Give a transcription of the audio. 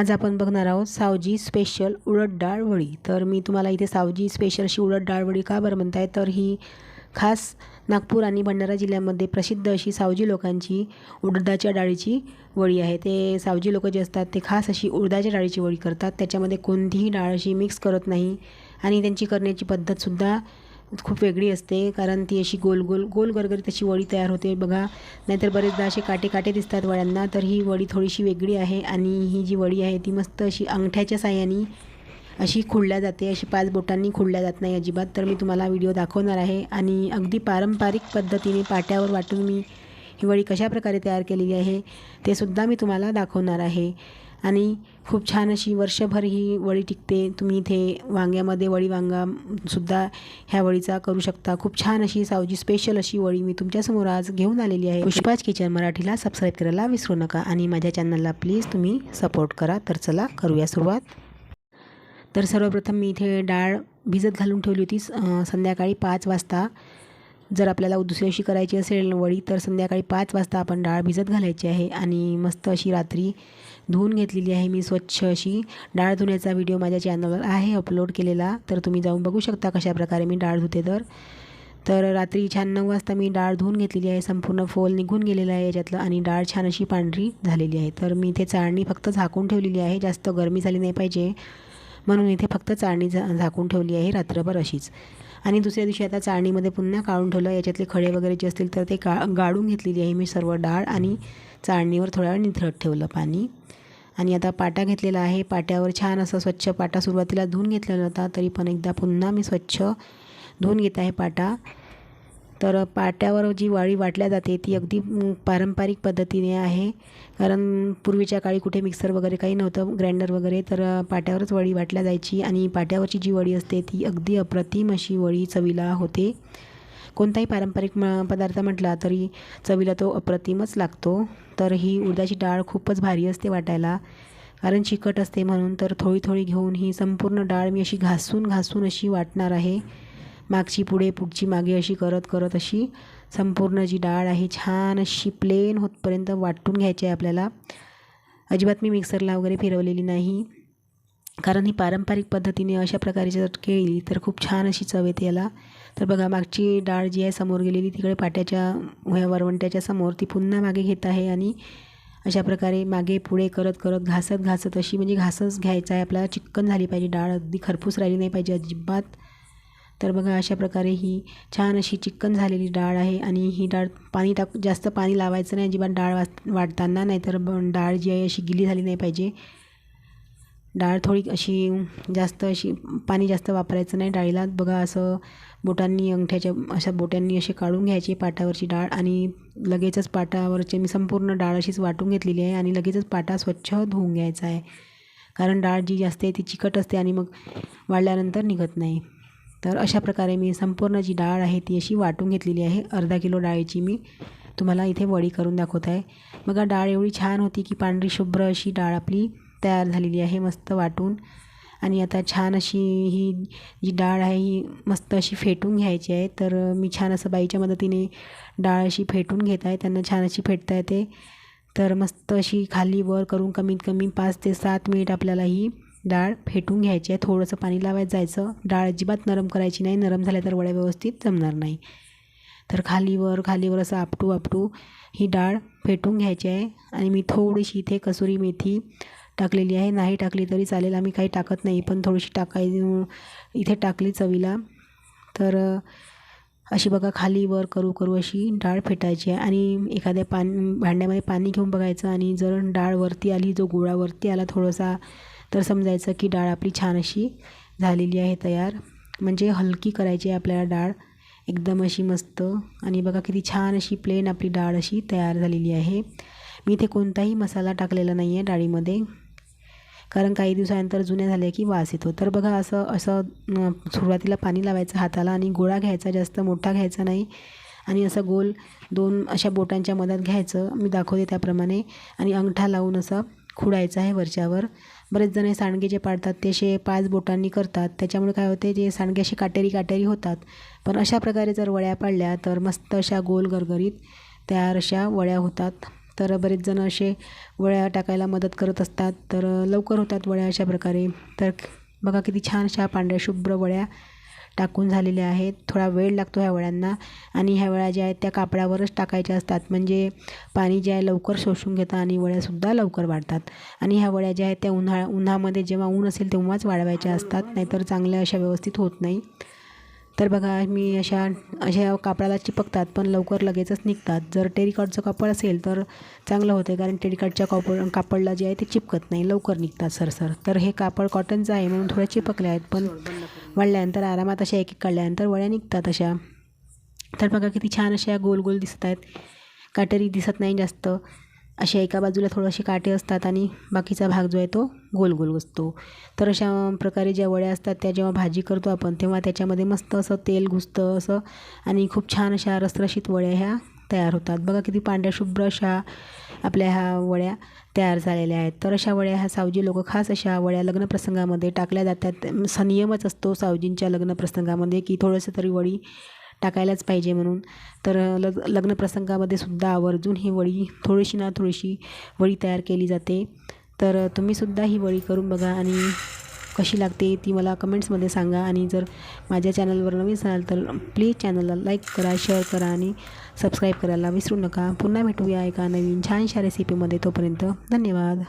आज आपण बघणार आहोत सावजी स्पेशल उडद डाळवळी तर मी तुम्हाला इथे सावजी स्पेशल अशी उडद डाळवळी का बरं म्हणताय? तर ही खास नागपूर आणि भंडारा जिल्ह्यामध्ये प्रसिद्ध अशी सावजी लोकांची उडदाच्या डाळीची वडी आहे. ते सावजी लोक जे असतात ते खास अशी उडदाच्या डाळीची वडी करतात. त्याच्यामध्ये कोणतीही डाळ अशी मिक्स करत नाही आणि त्यांची करण्याची पद्धतसुद्धा खूप वेगळी असते कारण ती अशी गोल गोल गोल गरगरीत अशी वडी तयार होते. बघा नाहीतर बरेचदा असे काटे काटे दिसतात वड्यांना तर ही वडी थोडीशी वेगळी आहे आणि ही जी वडी आहे ती मस्त अशी अंगठ्याच्या साह्याने अशी खुडल्या जाते. अशी पाच बोटांनी खुडल्या जात नाही अजिबात. तर मी तुम्हाला व्हिडिओ दाखवणार आहे आणि अगदी पारंपरिक पद्धतीने पाट्यावर वाटून मी ही वडी कशाप्रकारे तयार केलेली आहे ते सुद्धा मी तुम्हाला दाखवणार आहे. आणि खूप छान अशी वर्षभर ही वडी टिकते. तुम्ही इथे वांग्यामध्ये वडी वांगासुद्धा ह्या वडीचा करू शकता. खूप छान अशी सावजी स्पेशल अशी वडी मी तुमच्यासमोर आज घेऊन आलेली आहे. पुष्पाज किचन मराठीला सबस्क्राईब करायला विसरू नका आणि माझ्या चॅनलला प्लीज तुम्ही सपोर्ट करा. तर चला करूया सुरुवात. तर सर्वप्रथम मी इथे डाळ भिजत घालून ठेवली होती. संध्याकाळी पाच वाजता. जर आपल्याला दुसऱ्याशी करायची असेल वडी तर संध्याकाळी पाच वाजता आपण डाळ भिजत घालायची आहे आणि मस्त अशी रात्री धुवून घेतलेली आहे मी स्वच्छ अशी. डाळ धुण्याचा व्हिडिओ माझ्या चॅनलवर आहे अपलोड केलेला तर तुम्ही जाऊन बघू शकता कशाप्रकारे मी डाळ धुते तर. तर रात्री छान नऊ वाजता मी डाळ धुवून घेतलेली आहे संपूर्ण फोल निघून गेलेला आहे याच्यातलं आणि डाळ छान अशी पांढरी झालेली आहे. तर मी इथे चाळणी फक्त झाकून ठेवलेली आहे जास्त गरमी झाली नाही पाहिजे. म्हणून इथे फक्त चाळणी झा झाकून ठेवली आहे रात्रभर अशीच. आणि दुसऱ्या दिवशी आता चाळणीमध्ये पुन्हा काढून ठेवलं. याच्यातले खडे वगैरे जे असतील तर ते का गाळून घेतलेली आहे मी सर्व डाळ आणि चाळणीवर थोड्या वेळ निथळत ठेवलं पाणी. आणि आता पाटा घेतलेला आहे. पाट्यावर छान असं स्वच्छ पाटा सुरुवातीला धुवून घेतलेला होता तरी पण एकदा पुन्हा मी स्वच्छ धुवून घेत आहे पाटा. तर पाट्यावर जी वाळी वाटल्या जाते ती अगदी पारंपरिक पद्धतीने आहे. कारण पूर्वीच्या काळी कुठे मिक्सर वगैरे काही नव्हतं ग्राइंडर वगैरे तर पाट्यावरच वळी वाटल्या जायची आणि पाट्यावरची जी वडी असते ती अगदी अप्रतिम अशी वडी चवीला होते. कोणताही पारंपरिक म पदार्थ म्हटला तरी चवीला तो अप्रतिमच लागतो. तर ही उडदाची डाळ खूपच भारी असते वाटायला. कारण चिकट असते म्हणून तर थोडी थोडी घेऊन ही संपूर्ण डाळ मी अशी घासून घासून अशी वाटणार आहे. मागची पुढे पुढची मागे अशी करत करत अशी संपूर्ण जी डाळ आहे छान अशी प्लेन होतपर्यंत वाटून घ्यायची आहे आपल्याला. अजिबात मी मिक्सरला वगैरे फिरवलेली नाही. कारण ही पारंपरिक पद्धतीने अशा प्रकारे जर केली तर खूप छान अशी चव येते याला. तर बघा मागची डाळ जी आहे समोर गेलेली तिकडे पाट्याच्या ह्या वरवंट्याच्या समोर ती पुन्हा मागे घेत आहे आणि अशा प्रकारे मागे पुढे करत करत घासत घासत अशी म्हणजे घासच घ्यायचा आहे आपल्याला चिक्कन झाली पाहिजे डाळ अगदी खरपूस राहिली नाही पाहिजे अजिबात. तर बघा अशा प्रकारे ही छान अशी चिकन झालेली डाळ आहे आणि ही डाळ पाणी टाक जास्त पाणी लावायचं नाही अजिबात डाळ वाच वाटताना नाहीतर डाळ जी आहे अशी गिली झाली नाही पाहिजे. डाळ थोडी अशी जास्त अशी पाणी जास्त वापरायचं नाही डाळीला. बघा असं बोटांनी अंगठ्याच्या अशा बोटांनी असे काढून घ्यायचे पाटावरची डाळ आणि लगेचच पाटावरचे मी संपूर्ण डाळ अशीच वाटून घेतलेली आहे आणि लगेचच पाटा स्वच्छ धुवून घ्यायचा आहे. कारण डाळ जी जास्त आहे ती चिकट असते आणि मग वाळल्यानंतर निघत नाही. तर अशा प्रकारे मी संपूर्ण जी डाळ आहे ती अशी वाटून घेतलेली आहे. अर्धा किलो डाळीची मी तुम्हाला इथे वडी करून दाखवत आहे. बघा डाळ एवढी छान होती की पांढरी शुभ्र अशी डाळ आपली तयार झालेली आहे मस्त वाटून. आणि आता छान अशी ही जी डाळ आहे ही मस्त अशी फेटून घ्यायची आहे. तर मी छान असं बाईच्या मदतीने डाळ अशी फेटून घेत आहे. त्यांना छान अशी फेटता येते. तर मस्त अशी खाली वर करून कमीत कमी पाच ते सात मिनिट आपल्याला ही डाळ फेटून घ्यायची आहे. थोडंसं पाणी लावायचं जायचं. डाळ अजिबात नरम करायची नाही. नरम झाल्या तर वड्या व्यवस्थित जमणार नाही. तर खालीवर खालीवर असं आपटू आपटू ही डाळ फेटून घ्यायची आहे. आणि मी थोडीशी इथे कसुरी मेथी टाकलेली आहे. नाही टाकली तरी चालेल. आम्ही काही टाकत नाही पण थोडीशी टाकाय इथे टाकली चवीला. तर अशी बघा खाली वर करू करू अशी डाळ फेटायची आहे. आणि एखाद्या पान भांड्यामध्ये पाणी घेऊन बघायचं. आणि जर डाळ वरती आली जो गोळा वरती आला थोडासा तर समजायचं की डाळ आपली छान अशी झालेली आहे तयार. म्हणजे हलकी करायची आहे आपल्याला डाळ. एकदम अशी मस्त. आणि बघा किती छान अशी प्लेन आपली डाळ अशी तयार झालेली आहे. मी इथे कोणताही मसाला टाकलेला नाही आहे डाळीमध्ये. कारण काही दिवसानंतर जुन्या झाल्या की वास येतो. तर बघा असं असं सुरुवातीला पाणी लावायचं हाताला आणि गोळा घ्यायचा जास्त मोठा घ्यायचा नाही. आणि असं गोल दोन अशा बोटांच्या मधात घ्यायचं. मी दाखवते त्याप्रमाणे. आणि अंगठा लावून असं खुडायचं आहे वरच्यावर. बरेच जण सांडगे जे पाडतात ते असे पाच बोटांनी करतात. त्याच्यामुळे काय होते जे सांडगे असे काटेरी काटेरी होतात. पण अशा प्रकारे जर वड्या पाडल्या तर मस्त अशा गोल गरगरीत तयार अशा वड्या होतात. तर बरेच जण असे वड्या टाकायला मदत करत असतात. तर लवकर होतात वड्या अशा प्रकारे. तर बघा किती छान अशा पांढऱ्या शुभ्र वड्या टाकून झालेल्या आहेत. थोडा वेळ लागतो ह्या वड्यांना आणि ह्या वड्या ज्या आहेत त्या कापडावरच टाकायच्या असतात. म्हणजे पाणी जे आहे लवकर शोषून घेतं आणि वड्यासुद्धा लवकर वाढतात. आणि ह्या वड्या ज्या आहेत त्या उन्हाळा उन्हामध्ये जेव्हा ऊन असेल तेव्हाच वाढवायच्या असतात. नाहीतर चांगल्या अशा व्यवस्थित होत नाही. तर बघा मी अशा अशा कापडाला चिपकतात पण लवकर लगेचच निघतात. जर टेरिकॉटचं कापड असेल तर चांगलं होतं कारण टेरिकॉटच्या कापड कापडला जे आहे ते चिपकत नाही. लवकर निघतात सरसर तर हे कापड कॉटनचं आहे म्हणून थोडं चिपकले आहेत पण वाढल्यानंतर आरामात अशा एक एक काढल्यानंतर वळ्या निघतात अशा. तर बघा किती छान अशा गोल गोल दिसत आहेत. काटेरी दिसत नाही जास्त. अशा एका बाजूला थोडेसे काटे असतात आणि बाकीचा भाग जो आहे तो गोल गोल असतो. तर अशा प्रकारे ज्या वड्या असतात त्या जेव्हा भाजी करतो आपण तेव्हा त्याच्यामध्ये मस्त असं तेल घुसतं असं आणि खूप छान अशा रसरशीत वड्या ह्या तयार होतात. बघा किती पांढऱ्या शुभ्र अशा आपल्या ह्या वड्या तयार झालेल्या आहेत. तर अशा वड्या ह्या सावजी लोक खास अशा वड्या लग्नप्रसंगामध्ये टाकल्या जातात. संयमच असतो सावजींच्या लग्नप्रसंगामध्ये की थोडंसं तरी वडी टाकायलाच पाहिजे म्हणून. तर लग लग्नप्रसंगामध्ये सुद्धा आवर्जून ही वडी थोडीशी ना थोडीशी वडी तयार केली जाते. तर तुम्हीसुद्धा ही वडी करून बघा आणि कशी लागते ती मला कमेंट्समध्ये सांगा. आणि जर माझ्या चॅनलवर नवीन असाल तर प्लीज चॅनलला लाईक करा शेअर करा आणि सबस्क्राईब करायला विसरू नका. पुन्हा भेटूया एका नवीन छानशा रेसिपीमध्ये तोपर्यंत धन्यवाद.